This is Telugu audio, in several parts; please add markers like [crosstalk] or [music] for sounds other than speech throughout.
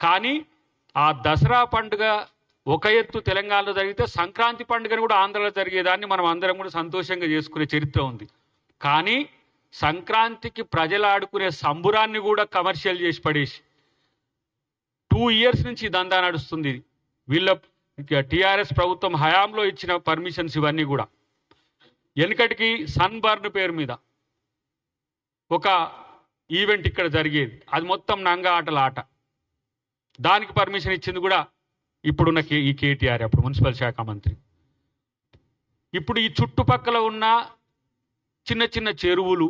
కానీ ఆ దసరా పండుగ ఒక ఎత్తు తెలంగాణలో జరిగితే సంక్రాంతి పండుగను కూడా ఆంధ్రలో జరిగేదాన్ని మనం అందరం కూడా సంతోషంగా చేసుకునే చరిత్ర ఉంది. కానీ సంక్రాంతికి ప్రజలు ఆడుకునే సంబురాన్ని కూడా కమర్షియల్ చేసి పడేసి టూ ఇయర్స్ నుంచి దందా నడుస్తుంది. వీళ్ళ టీఆర్ఎస్ ప్రభుత్వం హయాంలో ఇచ్చిన పర్మిషన్స్ ఇవన్నీ కూడా. వెనుకటికి సన్బర్న్ పేరు మీద ఒక ఈవెంట్ ఇక్కడ జరిగేది. అది మొత్తం నంగ ఆటల ఆట. దానికి పర్మిషన్ ఇచ్చింది కూడా ఇప్పుడున్న కే ఈ కేటీఆర్ అప్పుడు మున్సిపల్ శాఖ మంత్రి. ఇప్పుడు ఈ చుట్టుపక్కల ఉన్న చిన్న చిన్న చెరువులు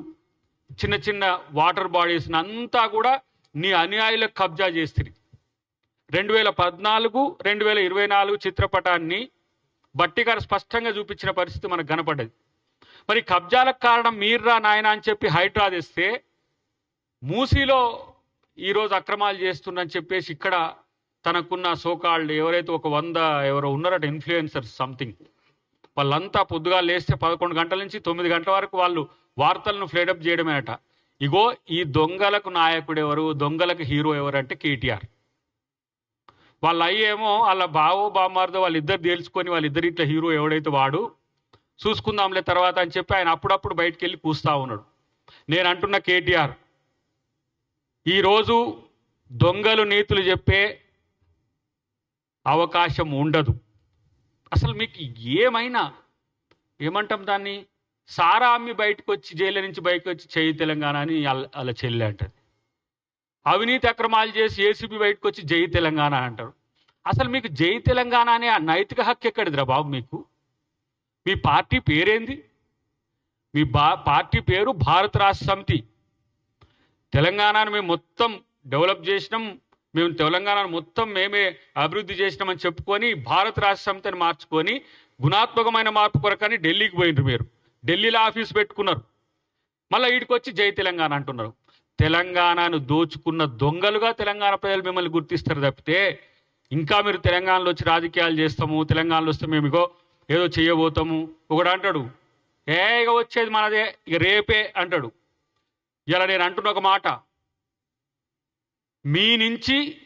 చిన్న చిన్న వాటర్ బాడీస్ అంతా కూడా నీ అనుయాయులకు కబ్జా చేస్తుంది రెండు వేల పద్నాలుగు రెండు వేల ఇరవై నాలుగు చిత్రపటాన్ని బట్టి గారు స్పష్టంగా చూపించిన పరిస్థితి మనకు కనపడ్డది. మరి కబ్జాలకు కారణం మీర్రా నాయన అని చెప్పి హైడ్రా తెస్తే మూసీలో ఈరోజు అక్రమాలు చేస్తుందని చెప్పేసి ఇక్కడ తనకున్న సోకాళ్ళు ఎవరైతే ఒక వంద ఎవరో ఉన్నారట ఇన్ఫ్లుయెన్సర్స్ సంథింగ్ వాళ్ళంతా పొద్దుగా లేస్తే పదకొండు గంటల నుంచి తొమ్మిది గంటల వరకు వాళ్ళు వార్తలను ఫ్లేడప్ చేయడమే అట ఇగో ఈ దొంగలకు నాయకుడు ఎవరు దొంగలకు హీరో ఎవరు అంటే కేటీఆర్. వాళ్ళ అయ్యేమో వాళ్ళ బావో బామ్మార్దో వాళ్ళిద్దరు తేల్చుకొని వాళ్ళిద్దరు ఇట్లా హీరో ఎవడైతే వాడు చూసుకుందాంలే తర్వాత అని చెప్పి ఆయన అప్పుడప్పుడు బయటికి వెళ్ళి కూస్తా ఉన్నాడు. నేను అంటున్న కేటీఆర్ ఈరోజు దొంగలు నీతులు చెప్పే అవకాశం ఉండదు. అసలు మీకు ఏమైనా ఏమంటాం దాన్ని? సారా అమ్మి బయటకు వచ్చి జైలు నుంచి బయటకు వచ్చి చేయి తెలంగాణ అని అలా చెల్లి అంటది. అవినీతి అక్రమాలు చేసి ఏసీబీ బయటకు వచ్చి జై తెలంగాణ అంటారు. అసలు మీకు జై తెలంగాణ అనే ఆ నైతిక హక్కు ఎక్కడిదిరా బాబు మీకు? మీ పార్టీ పేరేంది? మీ బా పార్టీ పేరు భారత రాష్ట్ర సమితి. తెలంగాణను మేము మొత్తం డెవలప్ చేసినాం. మేము తెలంగాణను మొత్తం మేమే అభివృద్ధి చేసినామని చెప్పుకొని భారత రాష్ట్ర సమితిని మార్చుకొని గుణాత్మకమైన మార్పు కొరకని ఢిల్లీకి పోయినారు మీరు. ఢిల్లీలో ఆఫీస్ పెట్టుకున్నారు. మళ్ళీ వీడికి వచ్చి జై తెలంగాణ అంటున్నారు. తెలంగాణను దోచుకున్న దొంగలుగా తెలంగాణ ప్రజలు మిమ్మల్ని గుర్తిస్తారు తప్పితే ఇంకా మీరు తెలంగాణలో వచ్చి రాజకీయాలు చేస్తాము తెలంగాణలో వస్తే మేము ఇగో ఏదో చేయబోతాము. ఒకడు అంటాడు ఏ ఇక వచ్చేది మనదే ఇక రేపే అంటాడు. ఇలా నేను అంటున్న ఒక మాట. మీ నుంచి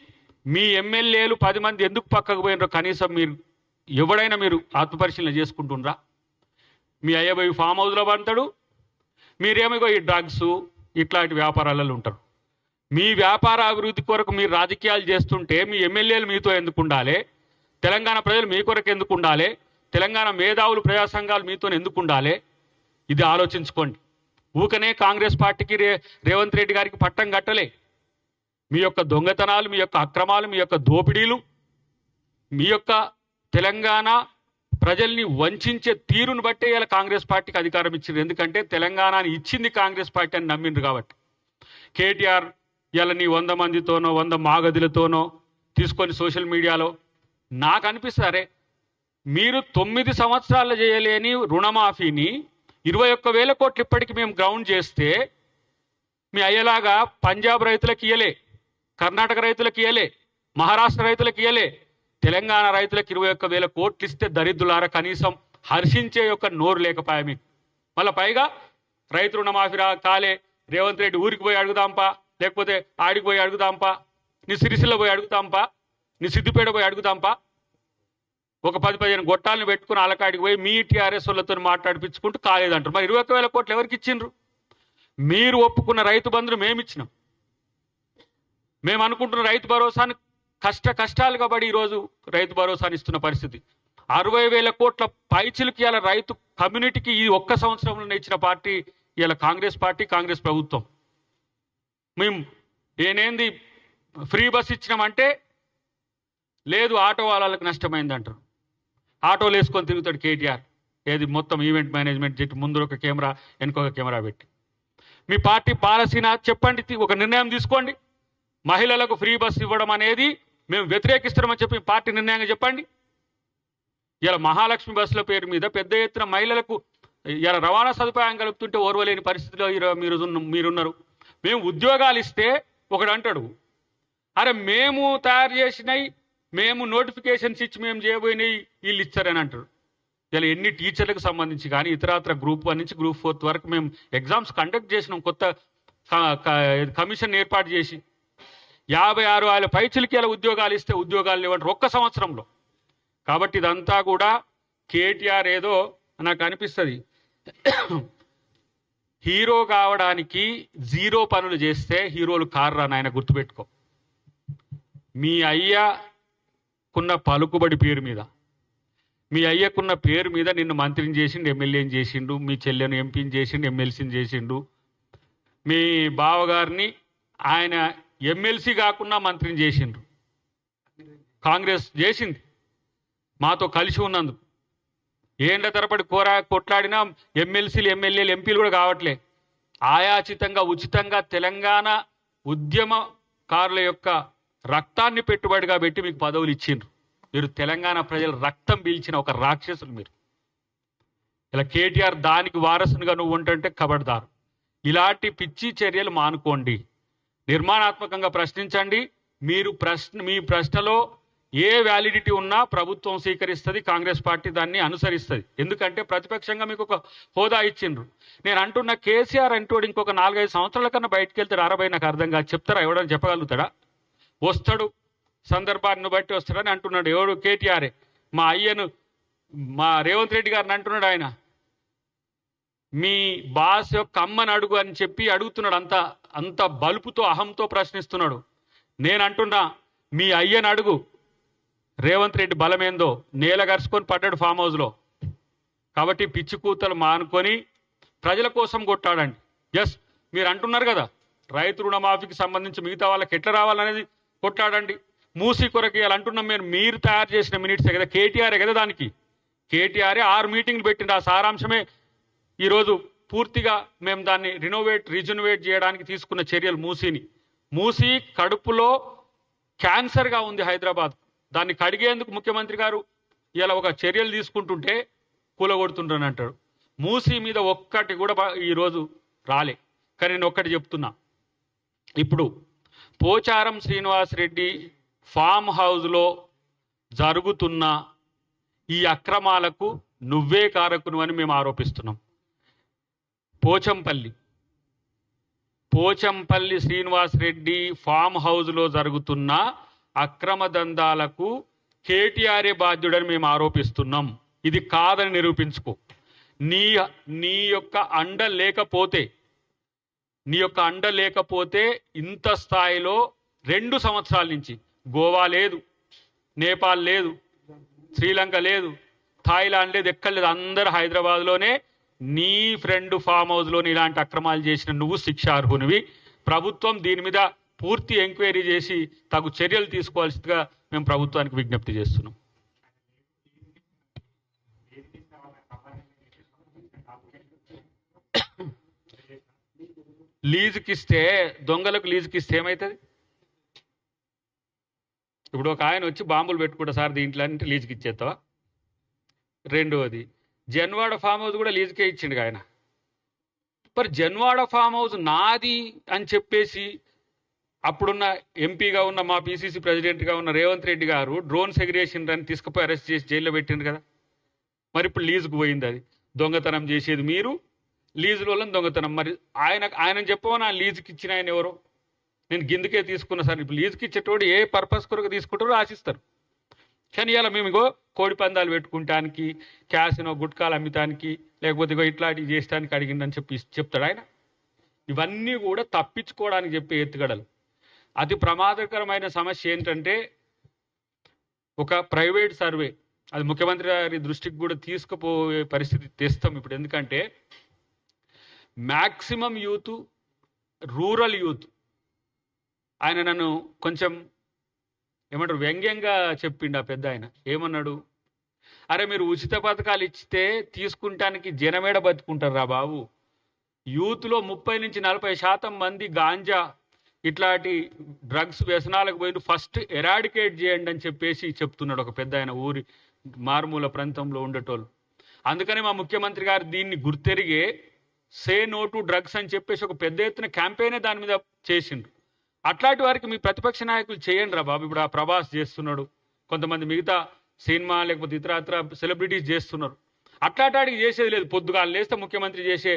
మీ ఎమ్మెల్యేలు పది మంది ఎందుకు పక్కకు పోయినరో కనీసం మీరు ఎవడైనా మీరు ఆత్మపరిశీలన చేసుకుంటుండ్రా? మీ అయ్యబోయి ఫామ్ హౌస్లో పడతాడు మీరేమో ఈ డ్రగ్స్ ఇట్లాంటి వ్యాపారాలలో ఉంటారు. మీ వ్యాపార అభివృద్ధి కొరకు మీరు రాజకీయాలు చేస్తుంటే మీ ఎమ్మెల్యేలు మీతో ఎందుకు ఉండాలి? తెలంగాణ ప్రజలు మీ కొరకు ఎందుకు ఉండాలి? తెలంగాణ మేధావులు ప్రజా సంఘాలు మీతో ఎందుకు ఉండాలి? ఇది ఆలోచించుకోండి. ఊకనే కాంగ్రెస్ పార్టీకి రే రేవంత్ రెడ్డి గారికి పట్టం కట్టలే. మీ యొక్క దొంగతనాలు మీ యొక్క అక్రమాలు మీ యొక్క దోపిడీలు మీ యొక్క తెలంగాణ ప్రజల్ని వంచే తీరును బట్టే ఇలా కాంగ్రెస్ పార్టీకి అధికారం ఇచ్చింది ఎందుకంటే తెలంగాణని ఇచ్చింది కాంగ్రెస్ పార్టీ అని నమ్మిండ్రు కాబట్టి. కేటీఆర్ ఇలా నీ వంద మందితోనో వంద మాగదులతోనో తీసుకొని సోషల్ మీడియాలో నాకు అనిపిస్తారే మీరు తొమ్మిది సంవత్సరాలు చేయలేని రుణమాఫీని ఇరవై ఒక్క వేల కోట్లు ఇప్పటికి మేము గ్రౌండ్ చేస్తే మీ అయ్యేలాగా పంజాబ్ రైతులకు ఇయ్యలే కర్ణాటక రైతులకు ఇయ్యలే మహారాష్ట్ర రైతులకు ఇయ్యలే తెలంగాణ రైతులకు ఇరవై ఒక్క వేల కోట్లు ఇస్తే దరిద్రులారా కనీసం హర్షించే యొక్క నోరు లేకపోయా మీకు? మళ్ళీ పైగా రైతు రుణమాఫీ రా కాలే రేవంత్ రెడ్డి ఊరికి పోయి అడుగుదాంపా లేకపోతే ఆడికి పోయి అడుగుదాంపా నీ సిరిసిల్ల పోయి అడుగుతాంపా నీ సిద్దిపేట పోయి అడుగుదాంపా ఒక పది పదిహేను గొట్టాలను పెట్టుకుని అలకాడికి పోయి మీ టీఆర్ఎస్ వాళ్ళతో మాట్లాడిపించుకుంటూ కాలేదంటారు. మరి ఇరవై వేల కోట్లు ఎవరికి ఇచ్చిండ్రు? మీరు ఒప్పుకున్న రైతు బంధును మేము ఇచ్చినాం. మేము అనుకుంటున్న రైతు భరోసాని కష్ట కష్టాలుగా పడి ఈరోజు రైతు భరోసాని ఇస్తున్న పరిస్థితి. అరవై వేల కోట్ల పైచిలకి ఇలా రైతు కమ్యూనిటీకి ఈ ఒక్క సంవత్సరంలో ఇచ్చిన పార్టీ ఇలా కాంగ్రెస్ పార్టీ కాంగ్రెస్ ప్రభుత్వం. మేము ఏనేంది ఫ్రీ బస్ ఇచ్చినామంటే లేదు ఆటో వాళ్ళకి నష్టమైంది అంటారు ఆటోలు వేసుకొని తిరుగుతాడు కేటీఆర్. ఏది మొత్తం ఈవెంట్ మేనేజ్మెంట్ చెట్టు ముందు ఒక కెమెరా వెనుకొక కెమెరా పెట్టి. మీ పార్టీ పాలసీనా? చెప్పండి తి- ఒక నిర్ణయం తీసుకోండి. మహిళలకు ఫ్రీ బస్ ఇవ్వడం అనేది మేము వ్యతిరేకిస్తున్నామని చెప్పి పార్టీ నిర్ణయంగా చెప్పండి. ఇలా మహాలక్ష్మి బస్సుల పేరు మీద పెద్ద ఎత్తున మహిళలకు ఇలా రవాణా సదుపాయం కలుపుతుంటే ఓర్వలేని పరిస్థితిలో మీరు మీరున్నారు. మేము ఉద్యోగాలు ఇస్తే ఒకడు అంటాడు అరే మేము తయారు చేసినవి మేము నోటిఫికేషన్స్ ఇచ్చి మేము చేయబోయినవి వీళ్ళు ఇచ్చారని అంటారు. ఇలా ఎన్ని టీచర్లకు సంబంధించి కానీ ఇతరాత్ర గ్రూప్ వన్ నుంచి గ్రూప్ ఫోర్త్ వరకు మేము ఎగ్జామ్స్ కండక్ట్ చేసినాం కొత్త కమిషన్ ఏర్పాటు చేసి. యాభై ఆరు వేల పైచిలకేల ఉద్యోగాలు ఇస్తే ఉద్యోగాలు లేవంటారు ఒక్క సంవత్సరంలో. కాబట్టి ఇదంతా కూడా కేటీఆర్ ఏదో నాకు అనిపిస్తుంది. హీరో కావడానికి జీరో పనులు చేస్తే హీరోలు కారు రాని ఆయన గుర్తుపెట్టుకో. మీ అయ్యకున్న పలుకుబడి పేరు మీద. మీ అయ్యకున్న పేరు మీద నిన్ను మంత్రిని చేసిండు ఎమ్మెల్యేని చేసిండు మీ చెల్లెను ఎంపీని చేసిండు ఎమ్మెల్సీని చేసిండు. మీ బావగారిని ఆయన ఎమ్మెల్సీ కాకుండా మంత్రిని చేసిండ్రు కాంగ్రెస్ చేసింది. మాతో కలిసి ఉన్నందుకు. ఏండ్ల తరబడి కోరా కొట్లాడినా ఎమ్మెల్సీలు ఎమ్మెల్యేలు ఎంపీలు కూడా కావట్లే. ఆయాచితంగా ఉచితంగా తెలంగాణ ఉద్యమకారుల యొక్క రక్తాన్ని పెట్టుబడిగా పెట్టి మీకు పదవులు ఇచ్చిండ్రు. మీరు తెలంగాణ ప్రజలు రక్తం పీల్చిన ఒక రాక్షసులు మీరు. ఇలా కేటీఆర్ దానికి వారసునిగా నువ్వు ఉంటుంటే కబడ్దారు. ఇలాంటి పిచ్చి చర్యలు మానుకోండి. నిర్మాణాత్మకంగా ప్రశ్నించండి. మీరు ప్రశ్న మీ ప్రశ్నలో ఏ వ్యాలిడిటీ ఉన్నా ప్రభుత్వం స్వీకరిస్తుంది కాంగ్రెస్ పార్టీ దాన్ని అనుసరిస్తుంది. ఎందుకంటే ప్రతిపక్షంగా మీకు ఒక హోదా ఇచ్చిండ్రు. నేను అంటున్న కేసీఆర్ అంటూ ఇంకొక నాలుగైదు సంవత్సరాల కన్నా బయటకు వెళ్తాడు అరవై నాకు అర్థం కాదు. చెప్తారా ఎవడని చెప్పగలుగుతాడా? వస్తాడు సందర్భాన్ని బట్టి వస్తాడని అంటున్నాడు. ఎవడు కేటీఆరే. మా అయ్యను మా రేవంత్ రెడ్డి గారిని అంటున్నాడు ఆయన. మీ బాస్ యొక్క అమ్మని అడుగు అని చెప్పి అడుగుతున్నాడు అంత అంత బలుపుతో అహంతో ప్రశ్నిస్తున్నాడు. నేను అంటున్నా మీ అయ్యని అడుగు. రేవంత్ రెడ్డి బలమేందో? నేల గరుచుకొని పడ్డాడు ఫామ్ హౌస్లో. కాబట్టి పిచ్చి కూతలు మానుకొని ప్రజల కోసం కొట్టాడండి. ఎస్ మీరు అంటున్నారు కదా రైతు రుణమాఫీకి సంబంధించి మిగతా వాళ్ళకి ఎట్లా రావాలనేది కొట్లాడండి. మూసి కొరకి ఇలా అంటున్నాం మేము మీరు తయారు చేసిన మినిట్సే కదా కేటీఆరే కదా దానికి. కేటీఆరే ఆరు మీటింగ్లు పెట్టింది ఆ సారాంశమే ఈరోజు పూర్తిగా మేము దాన్ని రినోవేట్ రిజనోవేట్ చేయడానికి తీసుకున్న చర్యలు మూసీని. మూసీ కడుపులో క్యాన్సర్గా ఉంది హైదరాబాద్. దాన్ని కడిగేందుకు ముఖ్యమంత్రి గారు ఇలా ఒక చర్యలు తీసుకుంటుంటే కూలగొడుతుంటాను అంటాడు. మూసీ మీద ఒక్కటి కూడా ఈరోజు రాలే. కానీ నేను ఒక్కటి చెప్తున్నా. ఇప్పుడు పోచారం శ్రీనివాసరెడ్డి ఫామ్ హౌస్లో జరుగుతున్న ఈ అక్రమాలకు నువ్వే కారకును అని మేము ఆరోపిస్తున్నాం. పోచంపల్లి. పోచంపల్లి శ్రీనివాసరెడ్డి ఫామ్ హౌస్లో జరుగుతున్న అక్రమ దందాలకు కేటీఆర్ఏ బాధ్యుడని మేము ఆరోపిస్తున్నాం. ఇది కాదని నిరూపించుకో. నీ నీ యొక్క అండ లేకపోతే నీ యొక్క అండ లేకపోతే ఇంత స్థాయిలో రెండు సంవత్సరాల నుంచి గోవా లేదు నేపాల్ లేదు శ్రీలంక లేదు థాయిలాండ్ లేదు ఎక్కడ లేదు. అందరు హైదరాబాద్లోనే నీ ఫ్రెండ్ ఫామ్ హౌస్లోని ఇలాంటి అక్రమాలు చేసిన నువ్వు శిక్షార్హునివి. ప్రభుత్వం దీని మీద పూర్తి ఎంక్వైరీ చేసి తగు చర్యలు తీసుకోవాల్సిందిగా మేము ప్రభుత్వానికి విజ్ఞప్తి చేస్తున్నాం. లీజుకి ఇస్తే దొంగలకు లీజుకి ఇస్తే ఏమవుతుంది ఇప్పుడు ఒక ఆయన వచ్చి బాంబులు పెట్టుకుంటా సార్ దీంట్లో అంటే లీజుకి ఇచ్చేస్తావా? రెండవది జన్వాడ ఫామ్ హౌస్ కూడా లీజుకే ఇచ్చిండు ఆయన. మరి జన్వాడ ఫామ్ హౌస్ నాది అని చెప్పేసి అప్పుడున్న ఎంపీగా ఉన్న మా పిసిసి ప్రెసిడెంట్గా ఉన్న రేవంత్ రెడ్డి గారు డ్రోన్ సెగ్రేషన్ అని తీసుకుపోయి అరెస్ట్ చేసి జైల్లో పెట్టిండు కదా. మరి ఇప్పుడు లీజుకు పోయింది అది. దొంగతనం చేసేది మీరు లీజుల దొంగతనం. మరి ఆయన ఆయన చెప్పమని ఆ లీజుకి ఇచ్చిన ఆయన ఎవరు? నేను గిందుకే తీసుకున్నా సార్. ఇప్పుడు లీజుకి ఇచ్చేటోడు ఏ పర్పస్ కొరకు తీసుకుంటారో ఆశిస్తారు. కానీ ఇలా మేము ఇగో కోడి పందాలు పెట్టుకుంటానికి క్యాసినో గుట్కాలు అమ్మటానికి లేకపోతే ఇగో ఇట్లాంటివి చేసడానికి అడిగిండని చెప్పి చెప్తాడు ఆయన. ఇవన్నీ కూడా తప్పించుకోవడానికి చెప్పే ఎత్తుగడలు. అతి ప్రమాదకరమైన సమస్య ఏంటంటే ఒక ప్రైవేట్ సర్వే అది ముఖ్యమంత్రి గారి దృష్టికి కూడా తీసుకుపోయే పరిస్థితి తెస్తాం ఇప్పుడు. ఎందుకంటే మ్యాక్సిమం యూత్ రూరల్ యూత్. ఆయన నన్ను కొంచెం ఏమంటారు వ్యంగ్యంగా చెప్పిండు ఆ పెద్ద ఆయన. ఏమన్నాడు? అరే మీరు ఉచిత పథకాలు ఇచ్చితే తీసుకుంటానికి జనమేడ బతుకుంటారు రా బాబు. యూత్లో ముప్పై నుంచి నలభై శాతం మంది గాంజా ఇట్లాంటి డ్రగ్స్ వ్యసనాలకు పోయి ఫస్ట్ ఎరాడికేట్ చేయండి అని చెప్పేసి చెప్తున్నాడు ఒక పెద్ద ఆయన ఊరి మారుమూల ప్రాంతంలో ఉండేటోళ్ళు. అందుకని మా ముఖ్యమంత్రి గారు దీన్ని గుర్తెరిగే సే నో టు డ్రగ్స్ అని చెప్పేసి ఒక పెద్ద ఎత్తున క్యాంపెయినే దాని మీద చేసిండు అట్లాంటి వారికి మీ ప్రతిపక్ష నాయకులు చేయండి రా బాబు. ఇప్పుడు ఆ ప్రభాస్ చేస్తున్నాడు. కొంతమంది మిగతా సినిమా లేకపోతే ఇతర సెలబ్రిటీస్ చేస్తున్నారు. అట్లాంటి చేసేది లేదు. పొద్దుగా లేస్తే ముఖ్యమంత్రి చేసే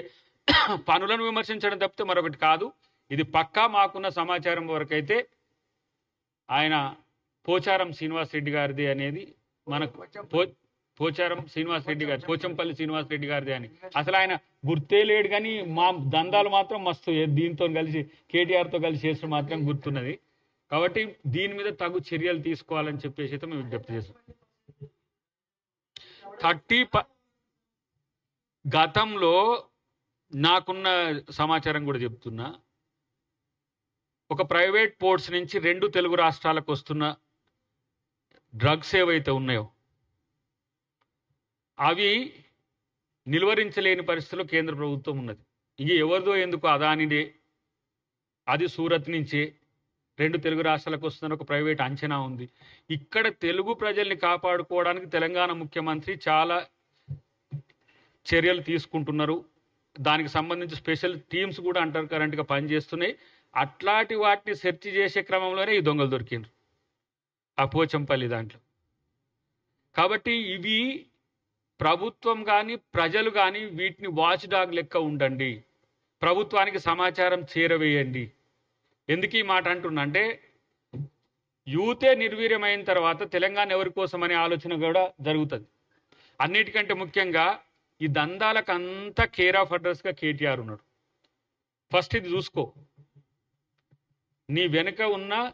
[coughs] పనులను విమర్శించడం తప్పితే మరొకటి కాదు. ఇది పక్కా మాకున్న సమాచారం వరకైతే ఆయన పోచారం శ్రీనివాస్ రెడ్డి గారిది అనేది మనకు పో పోచారం శ్రీనివాస్ రెడ్డి గారి పోచంపల్లి శ్రీనివాస్ రెడ్డి గారిది అని. అసలు ఆయన గుర్తే లేడు కానీ మా దందాలు మాత్రం మస్తు. దీంతో కలిసి కేటీఆర్తో కలిసి చేసిన మాత్రం గుర్తున్నది. కాబట్టి దీని మీద తగు చర్యలు తీసుకోవాలని చెప్పేసి అయితే మేము విజ్ఞప్తి చేస్తాం. థర్టీ గతంలో నాకున్న సమాచారం కూడా చెప్తున్నా. ఒక ప్రైవేట్ పోర్ట్స్ నుంచి రెండు తెలుగు రాష్ట్రాలకు వస్తున్న డ్రగ్స్ ఏవైతే ఉన్నాయో అవి నిలువరించలేని పరిస్థితిలో కేంద్ర ప్రభుత్వం ఉన్నది. ఇది ఎవరిదో ఎందుకు అదానిదే? అది సూరత్ నుంచే. రెండు తెలుగు రాష్ట్రాలకు వస్తున్న ఒక ప్రైవేట్ అంచనా ఉంది. ఇక్కడ తెలుగు ప్రజల్ని కాపాడుకోవడానికి తెలంగాణ ముఖ్యమంత్రి చాలా చర్యలు తీసుకుంటున్నారు. దానికి సంబంధించి స్పెషల్ టీమ్స్ కూడా అంటారు కరెంట్గా పనిచేస్తున్నాయి. అట్లాంటి వాటిని సెర్చ్ చేసే క్రమంలోనే ఈ దొంగలు దొరికిండ్రు. ఆ పోచంపల్లి దాంట్లో. కాబట్టి ఇవి ప్రభుత్వం కానీ ప్రజలు కానీ వీటిని వాచ్ డాగ్ లెక్క ఉండండి. ప్రభుత్వానికి సమాచారం చేరవేయండి. ఎందుకు ఈ మాట అంటున్నా యూతే నిర్వీర్యమైన తర్వాత తెలంగాణ ఎవరి కోసం అనే ఆలోచన కూడా జరుగుతుంది. అన్నిటికంటే ముఖ్యంగా ఈ దందాలకు అంతా కేర్ ఆఫ్ అడ్రస్గా కేటీఆర్ ఉన్నాడు. ఫస్ట్ ఇది చూసుకో. నీ వెనుక ఉన్న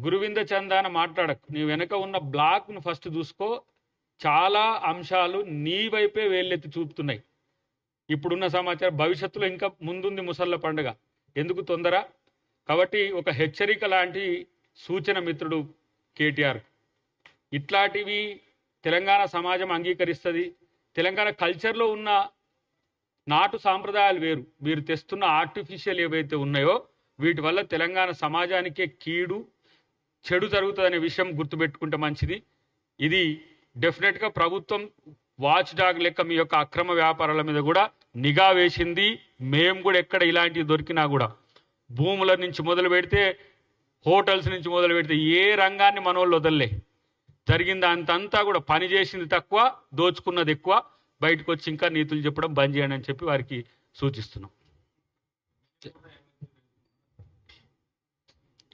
గురువింద చందాన మాట్లాడకు. నీ వెనుక ఉన్న బ్లాక్ను ఫస్ట్ చూసుకో. చాలా అంశాలు నీ వైపే వేళ్ళెత్తి చూపుతున్నాయి. ఇప్పుడున్న సమాచారం భవిష్యత్తులో ఇంకా ముందుంది ముసళ్ళ పండుగ. ఎందుకు తొందర? కాబట్టి ఒక హెచ్చరిక లాంటి సూచన మిత్రుడు కేటీఆర్. ఇట్లాంటివి తెలంగాణ సమాజం అంగీకరిస్తుంది. తెలంగాణ కల్చర్లో ఉన్న నాటు సాంప్రదాయాలు వేరు. మీరు తెస్తున్న ఆర్టిఫిషియల్ ఏవైతే ఉన్నాయో వీటి వల్ల తెలంగాణ సమాజానికే కీడు చెడు జరుగుతుందనే విషయం గుర్తుపెట్టుకుంటే మంచిది. ఇది డెఫినెట్గా ప్రభుత్వం వాచ్ డాగ్ లెక్క మీ యొక్క అక్రమ వ్యాపారాల మీద కూడా నిఘా వేసింది. మేము కూడా ఎక్కడ ఇలాంటివి దొరికినా కూడా భూముల నుంచి మొదలు పెడితే హోటల్స్ నుంచి మొదలు పెడితే ఏ రంగాన్ని మనోళ్ళు వదలలే. జరిగింది అంతంతా కూడా పని చేసింది తక్కువ దోచుకున్నది ఎక్కువ. బయటకు వచ్చి ఇంకా నీతులు చెప్పడం బంద్ చేయండి అని చెప్పి వారికి సూచిస్తున్నాం.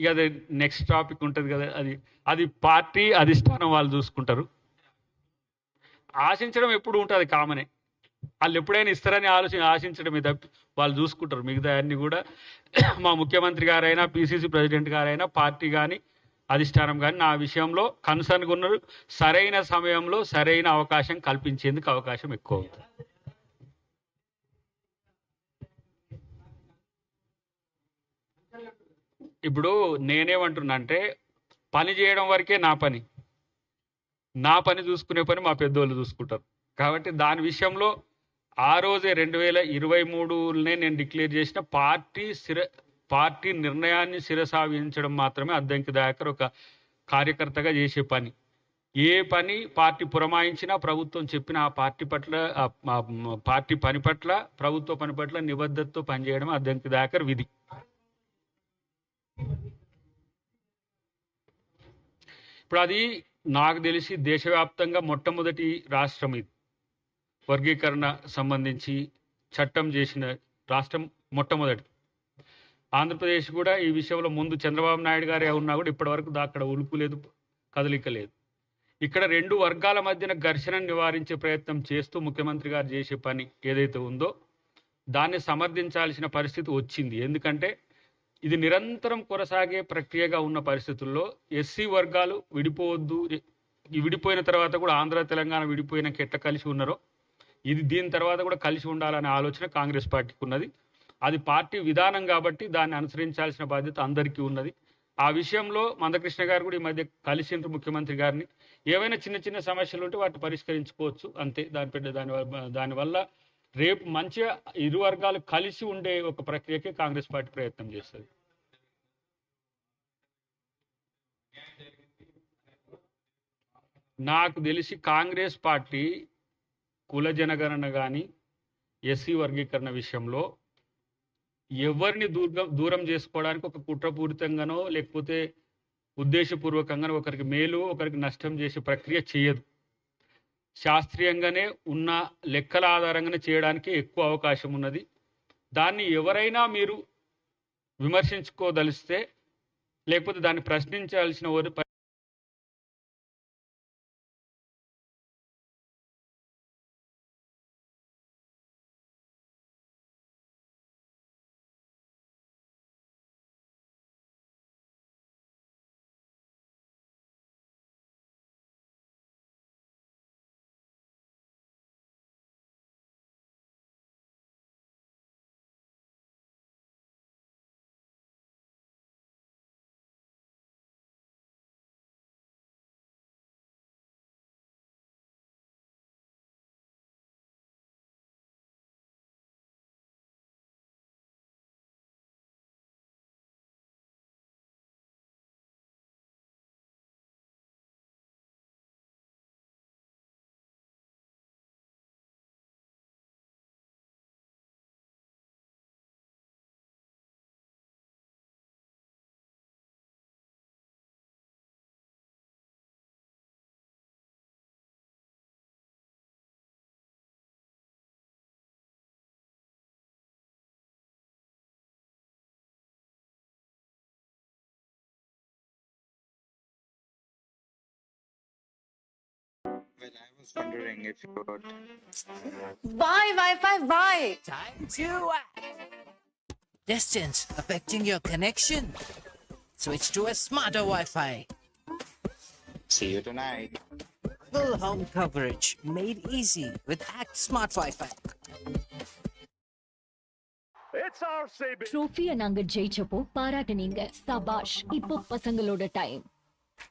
ఇక అది నెక్స్ట్ టాపిక్ ఉంటుంది కదా అది అది పార్టీ అధిష్టానం వాళ్ళు చూసుకుంటారు. ఆశించడం ఎప్పుడు ఉంటుంది కామనే. వాళ్ళు ఎప్పుడైనా ఇస్తారని ఆలోచన ఆశించడమే తప్పి వాళ్ళు చూసుకుంటారు. మిగతా అన్ని కూడా [coughs] మా ముఖ్యమంత్రి గారైనా పిసిసి ప్రెసిడెంట్ గారైనా పార్టీ కానీ అధిష్టానం కానీ నా విషయంలో కన్సర్న్గా ఉన్నారు. సరైన సమయంలో సరైన అవకాశం కల్పించేందుకు అవకాశం ఎక్కువ అవుతుంది. ఇప్పుడు నేనేమంటున్నా అంటే పని చేయడం వరకే నా పని. నా పని చూసుకునే పని మా పెద్దోళ్ళు చూసుకుంటారు. కాబట్టి దాని విషయంలో ఆ రోజే రెండు వేల ఇరవై మూడునే నేను డిక్లేర్ చేసిన పార్టీ శిర పార్టీ నిర్ణయాన్ని శిరసావించడం మాత్రమే అద్దంకి దయాకర్ ఒక కార్యకర్తగా చేసే పని. ఏ పని పార్టీ పురమాయించినా ప్రభుత్వం చెప్పిన ఆ పార్టీ పట్ల పార్టీ పని పట్ల ప్రభుత్వ పని పట్ల నిబద్ధతతో పనిచేయడం అద్దంకి దయాకర్ విధి. ఇప్పుడు అది నాకు తెలిసి దేశవ్యాప్తంగా మొట్టమొదటి రాష్ట్రం ఇది. వర్గీకరణ సంబంధించి చట్టం చేసిన రాష్ట్రం మొట్టమొదటి ఆంధ్రప్రదేశ్ కూడా ఈ విషయంలో ముందు చంద్రబాబు నాయుడు గారే ఉన్నా కూడా ఇప్పటివరకు అక్కడ ఉలుపు లేదు కదలిక లేదు. ఇక్కడ రెండు వర్గాల మధ్యన ఘర్షణను నివారించే ప్రయత్నం చేస్తూ ముఖ్యమంత్రి గారు చేసే పని ఏదైతే ఉందో దాన్ని సమర్థించాల్సిన పరిస్థితి వచ్చింది. ఎందుకంటే ఇది నిరంతరం కొనసాగే ప్రక్రియగా ఉన్న పరిస్థితుల్లో ఎస్సీ వర్గాలు విడిపోవద్దు. విడిపోయిన తర్వాత కూడా ఆంధ్ర తెలంగాణ విడిపోయిన ఎట్లా కలిసి ఉన్నారో? ఇది దీని తర్వాత కూడా కలిసి ఉండాలనే ఆలోచన కాంగ్రెస్ పార్టీకి ఉన్నది అది పార్టీ విధానం కాబట్టి దాన్ని అనుసరించాల్సిన బాధ్యత అందరికీ ఉన్నది. ఆ విషయంలో మందకృష్ణ గారు కూడా ఈ మధ్య కలిసిండ్రు ముఖ్యమంత్రి గారిని. ఏవైనా చిన్న చిన్న సమస్యలు ఉంటే వాటిని పరిష్కరించుకోవచ్చు. అంతే. దాని పెద్ద దాని వల్ల- దానివల్ల రేపు మంచిగా ఇరు వర్గాలు కలిసి ఉండే ఒక ప్రక్రియకి కాంగ్రెస్ పార్టీ ప్రయత్నం చేస్తుంది. నాకు తెలిసి కాంగ్రెస్ పార్టీ కుల జనగణన కానీ ఎస్సీ వర్గీకరణ విషయంలో ఎవరిని దూరం దూరం చేసుకోవడానికి ఒక కుట్రపూరితంగానో లేకపోతే ఉద్దేశపూర్వకంగానో ఒకరికి మేలు ఒకరికి నష్టం చేసే ప్రక్రియ చేయదు. శాస్త్రీయంగానే ఉన్న లెక్కల ఆధారంగానే చేయడానికి ఎక్కువ అవకాశం ఉన్నది. దాన్ని ఎవరైనా మీరు విమర్శించుకోదలిస్తే లేకపోతే దాన్ని ప్రశ్నించాల్సిన వారు Well, I was wondering if you would. Why, Wi-Fi, why? Time to act. Distance affecting your connection. Switch to a smarter Wi-Fi. See you tonight. Full home coverage made easy with Act Smart Wi-Fi. It's RCB. ட்ரோஃபியை நாங்க ஜெயிச்சப்போ பாராட்டுனீங்க சபாஷ் இப்போ பசங்களோட டைம்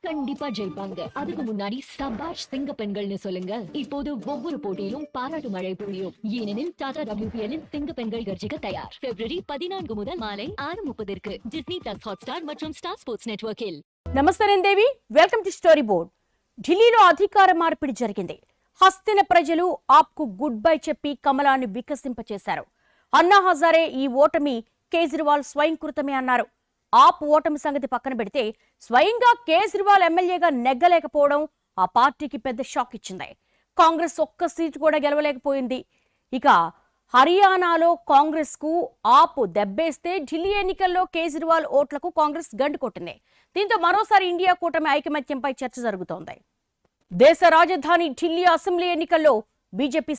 கண்டிப்பா ஜெயிப்பாங்க அதுக்கு முன்னாடி சபாஷ் சிங்க பெண்கள்னு சொல்லுங்க இப்போது ஒவ்வொரு போட்டியிலும் பாராட்டு மழை பொழியும் ஏனெனில் டாடா டபிள்யூபிஎல் சிங்க பெண்கள் கர்ஜிக்க தயார் பிப்ரவரி பதினான்கு முதல் மாலை ஆறு முப்பதற்கு டிஸ்னி பிளஸ் ஹாட்ஸ்டார் மற்றும் ஸ்டார் ஸ்போர்ட்ஸ் நெட்வொர்க்கில் నమస్తే నేను Devi welcome to story board ఢిల్లీలో అధికార మార్పిడి జరిగింది హస్తిన ప్రజలు ఆప్కు గుడ్ బై చెప్పి కమలాన్ని వికసింపచేశారు అన్నా హజారే ఈ ఓటమి కేజ్రీవాల్ స్వయంకృతమే అన్నారు ఆప్ ఓటమి సంగతి పక్కన పెడితే స్వయంగా కేజ్రీవాల్ ఎమ్మెల్యేగా నెగ్గలేకపోవడం ఆ పార్టీకి పెద్ద షాక్ ఇచ్చింది. కాంగ్రెస్ ఒక్క సీటు కూడా గెలవలేకపోయింది. ఇక హర్యానాలో కాంగ్రెస్కు ఆపు దెబ్బేస్తే ఢిల్లీ ఎన్నికల్లో కేజ్రీవాల్ ఓట్లకు కాంగ్రెస్ గండు కొట్టింది. దీంతో మరోసారి ఇండియా కూటమి ఐకమత్యంపై చర్చ జరుగుతోంది. దేశ రాజధాని ఢిల్లీ అసెంబ్లీ ఎన్నికల్లో బీజేపీ